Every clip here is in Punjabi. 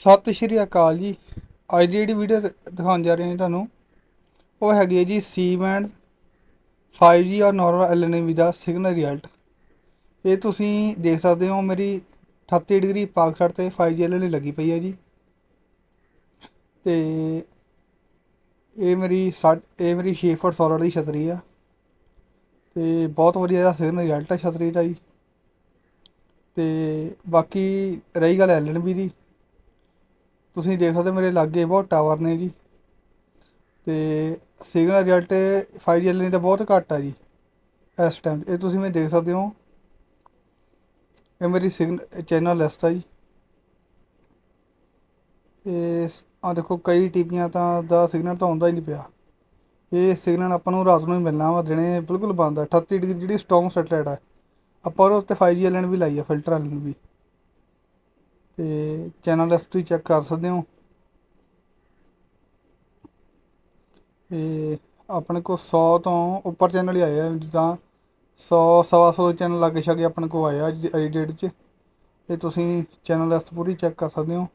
ਸਤਿ ਸ਼੍ਰੀ ਅਕਾਲ ਜੀ। ਅੱਜ ਦੀ ਜਿਹੜੀ ਵੀਡੀਓ ਦਿਖਾਉਣ ਜਾ ਰਹੇ ਹਾਂ ਤੁਹਾਨੂੰ, ਉਹ ਹੈਗੀ ਹੈ ਜੀ ਸੀ ਬੈਂਡ 5G ਔਰ ਨਾਰਮਲ ਐਲਐਨਵੀ ਦਾ ਸਿਗਨਲ ਰਿਜ਼ਲਟ ਇਹ ਤੁਸੀਂ ਦੇਖ ਸਕਦੇ ਹੋ, ਮੇਰੀ 38 ਡਿਗਰੀ ਪਾਕ ਸਾਈਡ ਤੇ 5G ਐਲਐਨਵੀ ਲੱਗੀ ਪਈ ਹੈ ਜੀ। ਤੇ ਇਹ ਮੇਰੀ ਸੱਠ ਇਹ ਮੇਰੀ 6 ਫੁੱਟ ਸੋਲਰ ਦੀ ਛਤਰੀ ਆ। ਤੇ ਬਹੁਤ ਵਧੀਆ ਇਹਦਾ ਸਿਗਨਲ ਰਿਜ਼ਲਟ ਹੈ ਛਤਰੀ ਦਾ ਜੀ। ਤੇ ਬਾਕੀ ਰਹੀ ਗੱਲ ਐਲਐਨਬੀ ਦੀ। ਤੁਸੀਂ ਦੇਖ ਸਕਦੇ ਹੋ ਮੇਰੇ ਲਾਗੇ ਬਹੁਤ ਟਾਵਰ ਨੇ ਜੀ। ਤੇ ਸਿਗਨਲ ਰਿਜ਼ਲਟ 5G ਐਲਐਨਬੀ ਤਾਂ ਬਹੁਤ ਘੱਟ ਆ ਜੀ, ਇਸ ਟਾਈਮ ਇਹ ਤੁਸੀਂ ਮੈਂ ਦੇਖ ਸਕਦੇ ਹੋ। ਇਹ ਮੇਰੀ ਸਿਗਨਲ ਚੈਨਲ ਲਿਸਟ ਆ ਜੀ। ਇਹ ਆ ਦੇਖੋ, ਕਈ ਟੀਪੀਆਂ ਤਾਂ, ਦਾ ਸਿਗਨਲ ਤਾਂ ਆਉਂਦਾ ਹੀ ਨਹੀਂ ਪਿਆ। ਇਹ ਸਿਗਨਲ ਆਪਾਂ ਨੂੰ ਰਾਤ ਨੂੰ ਹੀ ਮਿਲਣਾ ਵਾ, ਦਿਨੇ ਬਿਲਕੁਲ ਬੰਦ ਆ। 38 ਡਿਗਰੀ ਜਿਹੜੀ ਸਟਰੋਂਗ ਸੈਟਲਾਈਟ ਆ, ਆਪਾਂ ਉਹਦੇ ਉੱਤੇ 5G ਐਲਐਨ ਵੀ ਲਾਈ ਆ ਫਿਲਟਰ ਐਲਐਨ ਵੀ। ਤੇ ਚੈਨਲ ਲਿਸਟ ਚੈੱਕ ਕਰ ਸਕਦੇ ਹੋ। ਇਹ ਆਪਣੇ ਕੋ 100 ਤੋਂ ਉੱਪਰ ਚੈਨਲ ਹੀ ਆਏ ਆ, ਜਿੱਦਾਂ 100 ਸਵਾ 100 ਚੈਨਲ ਲੱਗ ਛਗੇ ਆਪਣੇ ਕੋ ਆਇਆ ਅੱਜ ਦੀ ਡੇਟ 'ਚ। ਇਹ ਤੁਸੀਂ ਚੈਨਲ ਲਿਸਟ ਪੂਰੀ ਚੈੱਕ ਕਰ ਸਕਦੇ ਹੋ।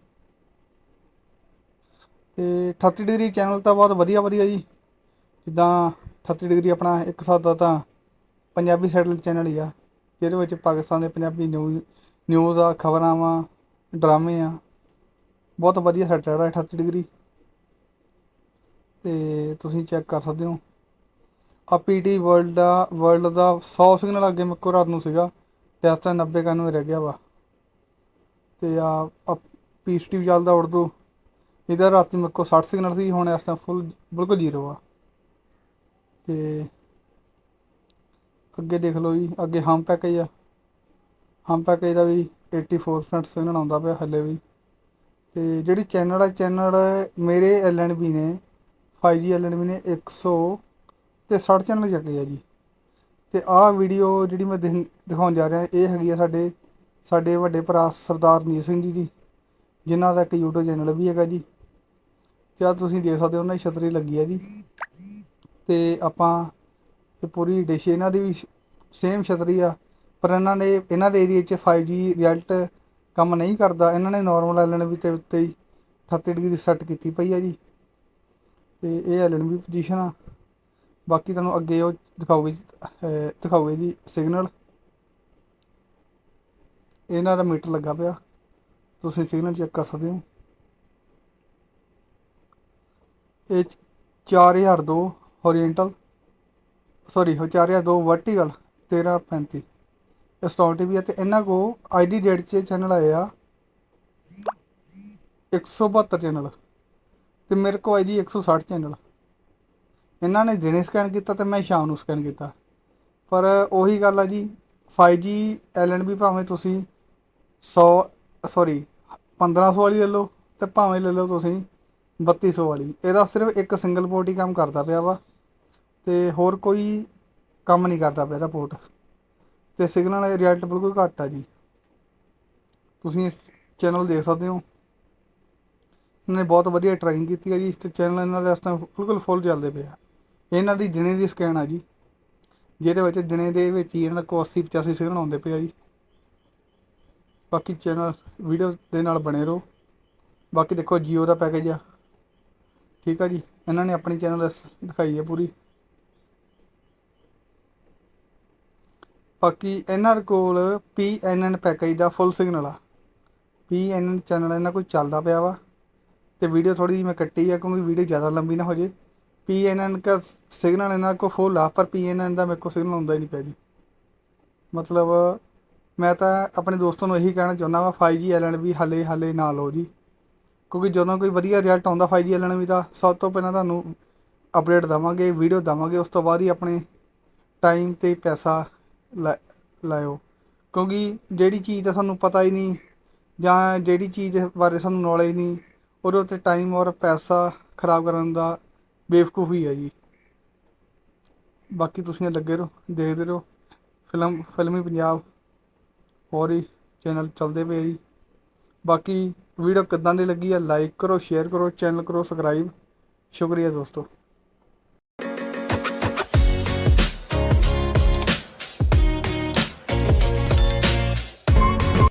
ਤੇ 38 ਡਿਗਰੀ ਚੈਨਲ ਤਾਂ ਬਹੁਤ ਵਧੀਆ ਵਧੀਆ ਜੀ। ਜਿੱਦਾਂ 38 ਡਿਗਰੀ ਆਪਣਾ ਇੱਕ ਹਿਸਾਬ ਦਾ ਤਾਂ ਪੰਜਾਬੀ ਸੈਟਲ ਚੈਨਲ ਹੀ ਆ, ਜਿਹਦੇ ਵਿੱਚ ਪਾਕਿਸਤਾਨ ਦੇ ਪੰਜਾਬੀ ਨਿਊਜ਼ ਨਿਊਜ਼ ਆ, ਖਬਰਾਂ ਵਾ ਡਰਾਮੇ ਆ। ਬਹੁਤ ਵਧੀਆ ਸੈਟਲ ਹੈ 38 ਡਿਗਰੀ। ਤੇ ਤੁਸੀਂ ਚੈੱਕ ਕਰ ਸਕਦੇ ਹੋ। ਆ ਪੀਟੀ ਵਰਲਡ ਦਾ ਵਰਲਡ ਦਾ 100 ਸਿਗਨਲ ਅੱਗੇ ਮੇਰੇ ਕੋਲ ਰਾਤ ਨੂੰ ਸੀਗਾ। ਤੇ ਇਸ ਤਾਂ 90 91 ਰਹਿ ਗਿਆ ਵਾ। ਤੇ ਆ ਪੀਸਟੀ ਵੀ ਚੱਲਦਾ ਉਰਦੂ ਇਹਦਾ ਰਾਤੀ ਮੇਰੇ ਕੋਲ 60 ਸਿਗਨਲ ਸੀ, ਹੁਣ ਇਸ ਟਾਈਮ ਫੁੱਲ ਬਿਲਕੁਲ ਜ਼ੀਰੋ ਆ। ਤੇ ਅੱਗੇ ਦੇਖ ਲਓ ਜੀ, ਅੱਗੇ ਹਮ ਪੈਕੇਜ ਆ। ਹਮ ਪੈਕੇਜ ਦਾ ਵੀ 84% ਸਿਗਨਲ ਆਉਂਦਾ ਪਿਆ ਹੱਲੇ ਵੀ। ਤੇ ਜਿਹੜੀ ਚੈਨਲ ਆ, ਚੈਨਲ ਮੇਰੇ ਐਲਐਨਬੀ ਨੇ 5G ਐਲਐਨਬੀ ਨੇ 100 ਤੇ 60 ਚੈਨਲ ਚੱਕੇ ਆ ਜੀ। ਤੇ ਆਹ ਵੀਡੀਓ ਜਿਹੜੀ ਮੈਂ ਦਿਖਾਉਣ ਜਾ ਰਿਹਾ, ਇਹ ਹੈਗੀ ਆ ਸਾਡੇ ਸਾਡੇ ਵੱਡੇ ਭਰਾ ਸਰਦਾਰ ਨੀਤ ਸਿੰਘ ਜੀ ਦੀ, ਜਿਨ੍ਹਾਂ ਦਾ ਇੱਕ YouTube ਚੈਨਲ ਵੀ ਹੈਗਾ ਜੀ। ਤੇ ਆਹ ਤੁਸੀਂ ਦੇਖ ਸਕਦੇ ਹੋ, ਉਹਨਾਂ ਦੀ ਛਤਰੀ ਲੱਗੀ ਆ ਜੀ। ਤੇ ਆਪਾਂ ਇਹ ਪੂਰੀ ਡਿਸ਼ ਇਹਨਾਂ ਦੀ ਵੀ ਸੇਮ ਛਤਰੀ ਆ। ਪਰ ਇਹਨਾਂ ਨੇ, ਇਹਨਾਂ ਦੇ ਏਰੀਆ 'ਚ 5G ਰਿਜ਼ਲਟ ਕੰਮ ਨਹੀਂ ਕਰਦਾ। ਇਹਨਾਂ ਨੇ ਨਾਰਮਲ ਐਲਐਨਬੀ ਤੇ ਉੱਤੇ ਹੀ 38 ਡਿਗਰੀ ਸੈੱਟ ਕੀਤੀ ਪਈ ਆ ਜੀ। ਤੇ ਇਹ ਐਲਐਨਬੀ ਪੋਜੀਸ਼ਨ ਆ। ਬਾਕੀ ਤੁਹਾਨੂੰ ਅੱਗੇ ਉਹ ਦਿਖਾਉਗੇ ਅਹ ਦਿਖਾਉਗੇ ਜੀ ਸਿਗਨਲ ਇਹਨਾਂ ਦਾ ਮੀਟਰ ਲੱਗਾ ਪਿਆ। ਤੁਸੀਂ ਸਿਗਨਲ ਚੈੱਕ ਕਰ ਸਕਦੇ ਹੋ। ਇਹ 4002 ਹੋਰੀਜ਼ੋਨਟਲ ਸੌਰੀ 4002 ਵਰਟੀਕਲ 1335 ਇਹ ਸਟਾਰ ਟੀਵੀ ਹੈ ਤੇ ਇਹਨਾਂ ਕੋ ਅੱਜ ਦੀ ਡੇਟ 'ਚ ਚੈਨਲ ਆਏ ਆ। 172 ਚੈਨਲ ਤੇ ਮੇਰੇ ਕੋ ਆਈ ਜੀ 160 ਚੈਨਲ ਇਹਨਾਂ ਨੇ ਦਿਨੇ ਸਕੈਨ ਕੀਤਾ ਤੇ ਮੈਂ ਸ਼ਾਮ ਨੂੰ ਸਕੈਨ ਕੀਤਾ। ਪਰ ਉਹੀ ਗੱਲ ਆ ਜੀ 5G ਐਲਐਨਬੀ ਭਾਵੇਂ ਤੁਸੀਂ 100 ਸੌਰੀ 1500 ਵਾਲੀ ਲੈ ਲਓ ਤੇ ਭਾਵੇਂ ਲੈ ਲਓ ਤੁਸੀਂ 3200 ਵਾਲੀ। ਇਹਦਾ ਸਿਰਫ ਇੱਕ ਸਿੰਗਲ ਪੋਰਟ ਹੀ ਕੰਮ ਕਰਦਾ ਪਿਆ ਵਾ ਤੇ ਹੋਰ ਕੋਈ ਕੰਮ ਨਹੀਂ ਕਰਦਾ ਪਿਆ ਇਹਦਾ ਪੋਰਟ ਤੇ ਸਿਗਨਲ ਰਿਜ਼ਲਟ ਬਿਲਕੁਲ ਘੱਟ ਆ ਜੀ। ਤੁਸੀਂ ਇਸ ਚੈਨਲ ਦੇਖ ਸਕਦੇ ਹੋ। ਇਹਨਾਂ ਨੇ ਬਹੁਤ ਵਧੀਆ ਟਰਾਈਂਗ ਕੀਤੀ ਹੈ ਜੀ। ਇਸ ਤੇ ਚੈਨਲ ਇਹਨਾਂ ਦੇ ਇਸ ਟਾਈਮ ਬਿਲਕੁਲ ਫੁੱਲ ਚੱਲਦੇ ਪਏ ਆ। ਇਹਨਾਂ ਦੀ ਦਿਨੇ ਦੀ ਸਕੈਨ ਆ ਜੀ। ਜਿਹਦੇ ਵਿੱਚ ਦਿਨੇ ਦੇ ਵਿੱਚ ਹੀ ਇਹਨਾਂ ਕੋਲ 80 85 ਸਿਗਨਲ ਆਉਂਦੇ ਪਏ ਆ ਜੀ। ਬਾਕੀ ਚੈਨਲ ਵੀਡੀਓ ਦੇ ਨਾਲ ਬਣੇ ਰਹੋ। ਬਾਕੀ ਦੇਖੋ ਜੀਓ ਦਾ ਪੈਕੇਜ ਆ। ਠੀਕ ਆ ਜੀ। ਇਹਨਾਂ ਨੇ ਆਪਣੀ ਚੈਨਲ ਦਿਖਾਈ ਹੈ ਪੂਰੀ। ਬਾਕੀ ਇਹਨਾਂ ਕੋਲ PNN ਪੈਕੇਜ ਦਾ ਫੁੱਲ ਸਿਗਨਲ ਆ। PNN ਚੈਨਲ ਇਹਨਾਂ ਕੋਲ ਚੱਲਦਾ ਪਿਆ ਵਾ। ਤੇ ਵੀਡੀਓ ਥੋੜੀ ਜਿਹੀ ਮੈਂ ਕੱਟੀ ਆ ਕਿਉਂਕਿ ਵੀਡੀਓ ਜ਼ਿਆਦਾ ਲੰਬੀ ਨਾ ਹੋ ਜੇ। PNN ਦਾ ਸਿਗਨਲ ਇਹਨਾਂ ਕੋਲ ਫੁੱਲ ਆ, ਪਰ PNN ਦਾ ਮੇਰੇ ਕੋਲ ਸਿਗਨਲ ਆਉਂਦਾ ਹੀ ਨਹੀਂ ਪਿਆ ਜੀ। ਮਤਲਬ ਮੈਂ ਤਾਂ ਆਪਣੇ ਦੋਸਤਾਂ ਨੂੰ ਇਹੀ ਕਹਿਣਾ ਚਾਹੁੰਦਾ ਵਾ 5G ਐਲਐਨਬੀ ਹਲੇ ਹਲੇ ਨਾ ਲਓ ਜੀ। ਕਿਉਂਕਿ ਜਦੋਂ ਕੋਈ ਵਧੀਆ ਰਿਜ਼ਲਟ ਆਉਂਦਾ 5G ਐਲਐਨਬੀ ਦਾ, ਸਭ ਤੋਂ ਪਹਿਲਾਂ ਤੁਹਾਨੂੰ ਅਪਡੇਟ ਦਵਾਂਗੇ ਵੀਡੀਓ ਦਵਾਂਗੇ, ਉਸ ਤੋਂ ਬਾਅਦ ਹੀ ਆਪਣੇ ਟਾਈਮ ਤੇ ਪੈਸਾ ਲਾ- ਲਾਇਓ। ਕਿਉਂਕਿ ਜਿਹੜੀ ਚੀਜ਼ ਦਾ ਸਾਨੂੰ ਪਤਾ ਹੀ ਨਹੀਂ, ਜਾਂ ਜਿਹੜੀ ਚੀਜ਼ ਬਾਰੇ ਸਾਨੂੰ ਨੌਲੇਜ ਨਹੀਂ, ਉਹਦੇ ਉੱਤੇ ਟਾਈਮ ਔਰ ਪੈਸਾ ਖਰਾਬ ਕਰਨ ਦਾ ਬੇਵਕੂਫੀ ਹੈ ਜੀ। ਬਾਕੀ ਤੁਸੀਂ ਲੱਗੇ ਰਹੋ, ਦੇਖਦੇ ਰਹੋ। ਫਿਲਮ, ਫਿਲਮੀ ਪੰਜਾਬ ਹੋਰ ਹੀ ਚੈਨਲ ਚੱਲਦੇ ਪਏ ਜੀ। ਬਾਕੀ ਵੀਡੀਓ ਕਿੱਦਾਂ ਦੀ ਲੱਗੀ ਆ ਲਾਈਕ ਕਰੋ ਸ਼ੇਅਰ ਕਰੋ ਚੈਨਲ ਕਰੋ ਸਬਸਕ੍ਰਾਈਬ ਸ਼ੁਕਰੀਆ ਦੋਸਤੋ।